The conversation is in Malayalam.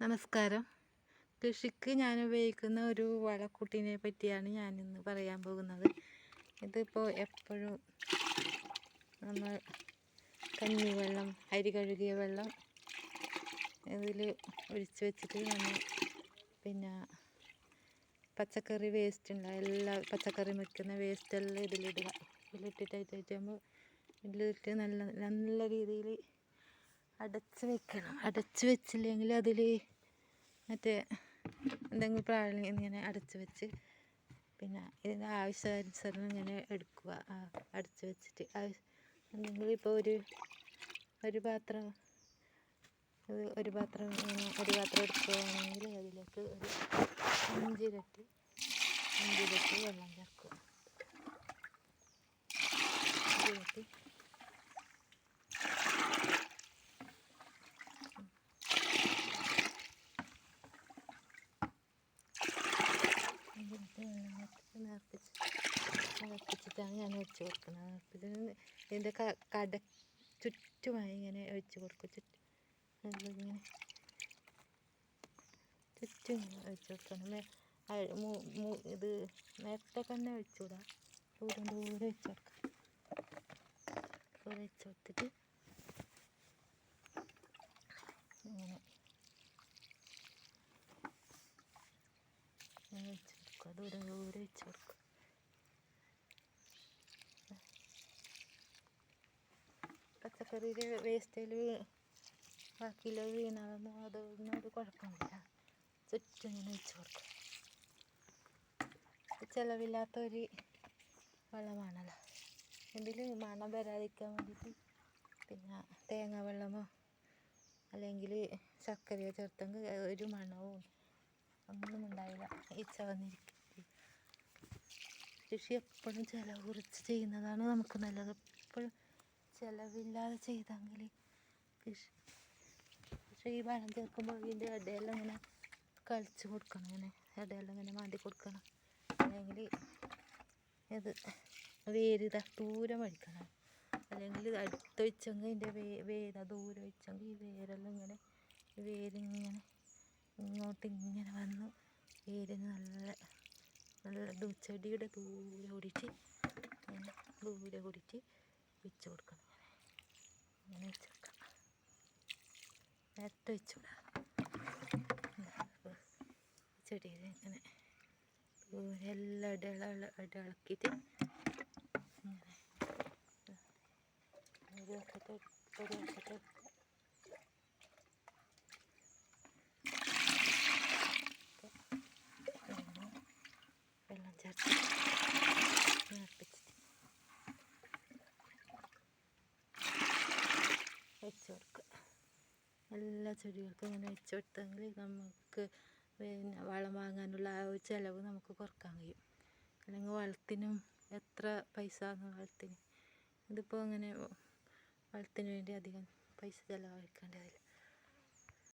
നമസ്കാരം. കൃഷിക്ക് ഞാൻ ഉപയോഗിക്കുന്ന ഒരു വളക്കൂട്ടിനെ പറ്റിയാണ് ഞാൻ ഇന്ന് പറയാൻ പോകുന്നത്. ഇതിപ്പോൾ എപ്പോഴും നമ്മൾ കഞ്ഞിവെള്ളം അരി കഴുകിയ വെള്ളം ഇതിൽ ഒഴിച്ച് വെച്ചിട്ട് നമ്മൾ പിന്നെ പച്ചക്കറി വേസ്റ്റ് ഉണ്ടാകും എല്ലാ പച്ചക്കറി വെക്കുന്ന വേസ്റ്റെല്ലാം ഇതിലിടുക. ഇതിലിട്ടിട്ടായിട്ടാകുമ്പോൾ ഇതിലിട്ട് നല്ല നല്ല രീതിയിൽ അടച്ച് വെക്കണം. അടച്ചു വെച്ചില്ലെങ്കിൽ അതിൽ മറ്റേ എന്തെങ്കിലും പ്രാണി ഇങ്ങനെ അടച്ചു വെച്ച് പിന്നെ ഇതിന്റെ ആവശ്യാനുസരണം ഇങ്ങനെ എടുക്കുക. അടച്ചു വെച്ചിട്ട്. എന്തെങ്കിലും ഇപ്പോൾ ഒരു ഒരു പാത്രം ഒരു പാത്രം ഒരു പാത്രം എടുക്കുകയാണെങ്കിൽ അതിലേക്ക് ഒരു അഞ്ചിരട്ടി അഞ്ചിരട്ടി വെള്ളം ചേർക്കുക. അഞ്ചിരട്ടി നേർപ്പിച്ച്. നേർപ്പിച്ചിട്ടാണ് ഞാൻ ഒഴിച്ച് കൊടുക്കുന്നത് നേർപ്പിച്ചിട്ട് ഇതിന്റെ കട ചുറ്റുമായി ഇങ്ങനെ ഒഴിച്ച് കൊടുക്കും. ചുറ്റും ഇങ്ങനെ ചുറ്റും ഇങ്ങനെ ഒഴിച്ച് കൊടുക്കണം ഇത് നേരത്തെ തന്നെ ഒഴിച്ചുകൂടാ ദൂരം ദൂരെ ഒഴിച്ച് കൊടുക്കാം ദൂരെ ഒഴിച്ച് കൊടുത്തിട്ട് ഇങ്ങനെ ഒഴിച്ച് കൊടുക്കുക ദൂരെ ദൂരെ വെച്ച് കൊടുക്കുക പച്ചക്കറിയിൽ വേസ്റ്റിൽ ബാക്കിയിൽ വീണതൊന്നും അതൊന്നും ഒരു കുഴപ്പമില്ല. ചുറ്റും ഇങ്ങനെ വെച്ച് കൊടുക്കും. ചിലവില്ലാത്തൊരു വെള്ളമാണല്ലോ ഇതിൽ മണം വരാതിരിക്കാൻ വേണ്ടിയിട്ട് പിന്നെ തേങ്ങ വെള്ളമോ അല്ലെങ്കിൽ ശർക്കരയോ ചേർത്തെങ്കിൽ ഒരു മണവും ഒന്നും ഉണ്ടാവില്ല ഈച്ച വന്നിരിക്കും കൃഷി എപ്പോഴും ചിലവ് കുറച്ച് ചെയ്യുന്നതാണ് നമുക്ക് നല്ലത്. എപ്പോഴും ചിലവില്ലാതെ ചെയ്തെങ്കിൽ കൃഷി പക്ഷേ ഈ വളം ചേർക്കുമ്പോൾ ഇതിന്റെ ഇടയെല്ലാം ഇങ്ങനെ കളിച്ച് കൊടുക്കണം. ഇങ്ങനെ ഇടയെല്ലാം ഇങ്ങനെ മാന്തി കൊടുക്കണം. അല്ലെങ്കിൽ ഇത് വേര് ദൂരം വഴിക്കണം അല്ലെങ്കിൽ അടുത്ത് വെച്ചെങ്കിൽ ഇതിന്റെ വേ വേര ദൂരം വെച്ചെങ്കിൽ ഈ വേരെല്ലാം ഇങ്ങനെ വേരിങ്ങനെ ഇങ്ങോട്ട് ഇങ്ങനെ വന്ന്. വേരിന് നല്ല നല്ല ചെടിയുടെ ദൂരെ ഓടിച്ച് ഇങ്ങനെ ദൂരെ ഓടിച്ച് വെച്ച് കൊടുക്കണം ഇങ്ങനെ. വെച്ച് കൊടുക്കണം നേരത്തെ വെച്ചുവിടാം ചെടിയിൽ ഇങ്ങനെ എല്ലാം ഇടള ഇടളക്കിയിട്ട് ഇങ്ങനെ. ഒരു വർഷത്തെ ഒരു വശത്ത് വെള്ളം ചേർത്ത് വെച്ച് കൊടുക്കുക എല്ലാ ചെടികൾക്കും ഇങ്ങനെ വെച്ച് കൊടുത്തെങ്കിൽ നമുക്ക് പിന്നെ വളം വാങ്ങാനുള്ള ആ ഒരു ചിലവ് നമുക്ക് കുറയ്ക്കാൻ കഴിയും. അല്ലെങ്കിൽ വളത്തിനും എത്ര പൈസ വളത്തിന്? ഇതിപ്പോൾ അങ്ങനെ വളത്തിന് വേണ്ടി അധികം പൈസ ചിലവഴിക്കേണ്ടതില്ല.